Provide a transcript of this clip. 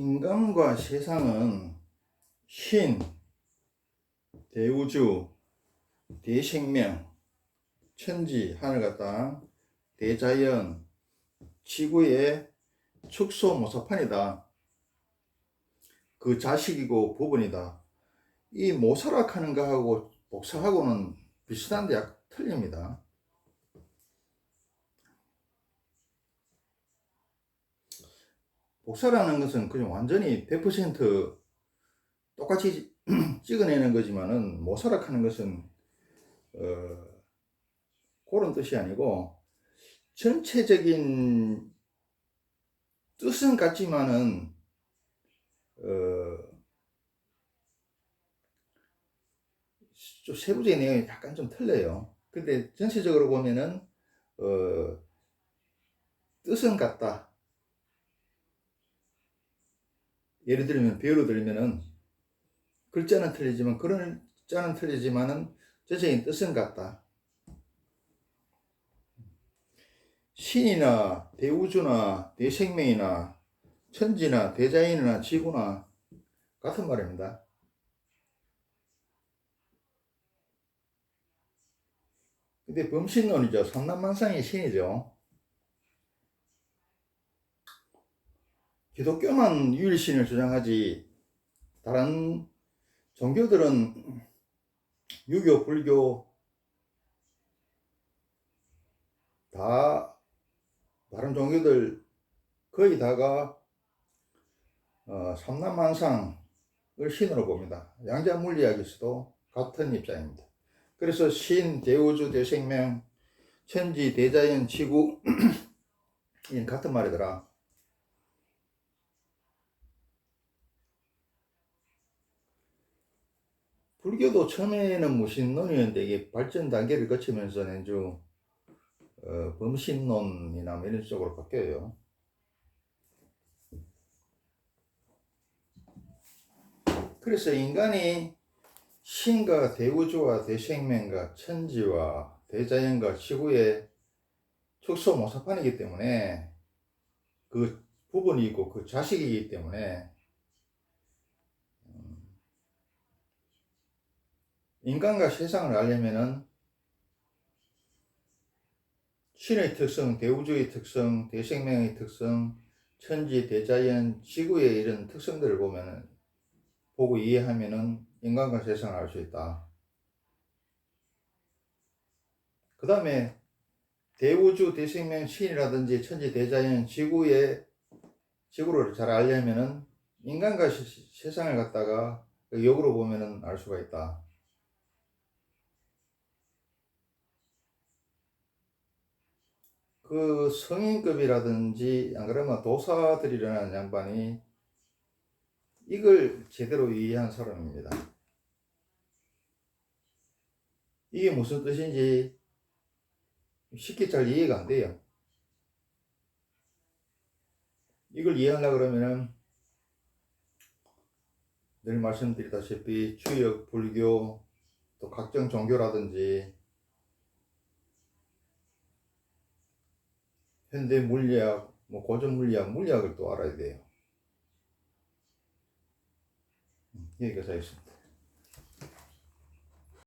인간과 세상은 신, 대우주, 대생명, 천지, 하늘과 땅, 대자연, 지구의 축소 모사판이다. 그 자식이고 부분이다. 이 모사락하는 거하고 복사하고는 비슷한데 약 틀립니다. 복사라는 것은 그냥 완전히 100% 똑같이 찍어내는 거지만은 모사락하는 것은 어, 그런 뜻이 아니고 전체적인 뜻은 같지만은 어, 좀 세부적인 내용이 약간 좀 틀려요. 근데 전체적으로 보면은 어, 뜻은 같다. 예를 들면 비유로 들면은 글자는 틀리지만 그런 자는 틀리지만은 전체적인 뜻은 같다. 신이나 대우주나 대생명이나 천지나 대자연이나 지구나 같은 말입니다. 근데 범신론이죠. 삼남만상의 신이죠. 기독교만 유일신을 주장하지 다른 종교들은 유교, 불교 다 다른 종교들 거의 다가 어, 삼남만상을 신으로 봅니다. 양자 물리학에서도 같은 입장입니다. 그래서 신, 대우주, 대생명, 천지, 대자연, 지구 같은 말이더라. 불교도 처음에는 무신론이었는데 이게 발전 단계를 거치면서 내주 어, 범신론이나 뭐 이런 쪽으로 바뀌어요. 그래서 인간이 신과 대우주와 대생명과 천지와 대자연과 지구의 축소 모사판이기 때문에 그 부분이고 그 자식이기 때문에 인간과 세상을 알려면은 신의 특성, 대우주의 특성, 대생명의 특성, 천지, 대자연, 지구의 이런 특성들을 보면은 보고 이해하면은 인간과 세상을 알 수 있다. 그 다음에 대우주, 대생명, 신이라든지 천지, 대자연, 지구의 지구를 잘 알려면은 인간과 시, 세상을 갖다가 그 역으로 보면은 알 수가 있다. 그 성인급이라든지 안 그러면 도사들이라는 양반이 이걸 제대로 이해한 사람입니다. 이게 무슨 뜻인지 쉽게 잘 이해가 안 돼요. 이걸 이해하려 그러면은 늘 말씀드리다시피 주역, 불교, 또 각종 종교라든지 현대 물리학, 뭐 고전 물리학, 물리학을 또 알아야 돼요. 여기까지 하겠습니다.